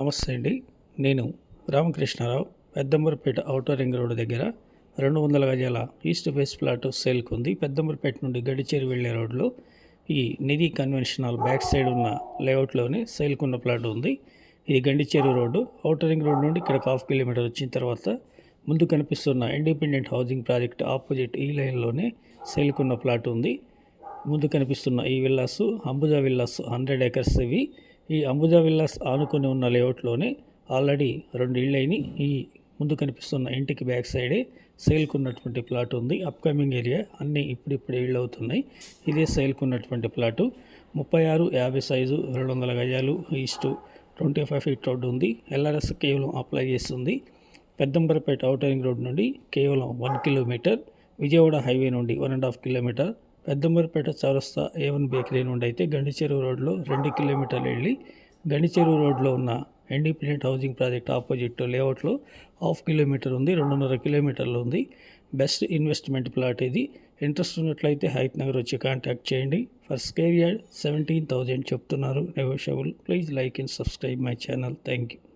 నమస్తే అండి. నేను Ramakrishnarao Peddambarpet outer ring road దగ్గర రెండు వందల గజాల ఈస్ట్ ఫేస్ ప్లాట్ సేల్కు ఉంది. పెద్దంబరపేట నుండి గడిచేరు వెళ్ళే రోడ్లో ఈ Nidhi convention hall back side ఉన్న లేఅవుట్లోనే సేల్కున్న ప్లాట్ ఉంది. ఇది Gandicheru road outer ring road నుండి ఇక్కడ హాఫ్ కిలోమీటర్ వచ్చిన తర్వాత ముందు కనిపిస్తున్న ఇండిపెండెంట్ హౌసింగ్ ప్రాజెక్ట్ ఆపోజిట్ ఈ లైన్లోనే సేల్కున్న ప్లాట్ ఉంది. ముందు కనిపిస్తున్న ఈ villas Ambuja villas hundred acres ఇవి. ఈ అంబుజా విల్లాస్ ఆనుకొని ఉన్న లేఅవుట్లోనే ఆల్రెడీ రెండు ఇళ్ళైని ఈ ముందు కనిపిస్తున్న ఇంటికి బ్యాక్ సైడే సేల్కున్నటువంటి ప్లాట్ ఉంది. అప్కమింగ్ ఏరియా అన్నీ ఇప్పుడిప్పుడు ఇళ్ళు అవుతున్నాయి ఇదే సేల్కున్నటువంటి ప్లాటు. ముప్పై ఆరు యాభై సైజు రెండు వందల గజాలు east twenty five feet road ఉంది. ఎల్ఆర్ఎస్ కేవలం అప్లై చేస్తుంది. పెద్దంబరపేట ఔటరింగ్ రోడ్ నుండి కేవలం వన్ కిలోమీటర్ విజయవాడ హైవే నుండి one and half kilometer Peddamuripet చౌరస్తా ఏవన్ బేకరీ నుండి అయితే గండిచెరువు రోడ్లో రెండు కిలోమీటర్లు వెళ్ళి గండిచెరువు రోడ్లో ఉన్న ఇండిపెండెంట్ హౌసింగ్ ప్రాజెక్ట్ ఆపోజిట్ లేఅవుట్లో హాఫ్ కిలోమీటర్ ఉంది రెండున్నర కిలోమీటర్లు ఉంది. బెస్ట్ ఇన్వెస్ట్మెంట్ ప్లాట్ ఇది. ఇంట్రెస్ట్ ఉన్నట్లయితే హైత్ నగర్ వచ్చి కాంటాక్ట్ చేయండి. For square yard seventeen thousand చెప్తున్నారు. Negotiable please like and subscribe my channel thank you